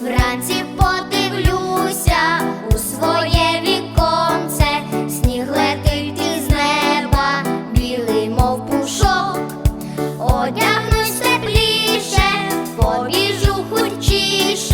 вранці подивлюся у своє віконце, сніг летить із неба, білий, мов пушок, одягнусь тепліше, побіжу хурчіше.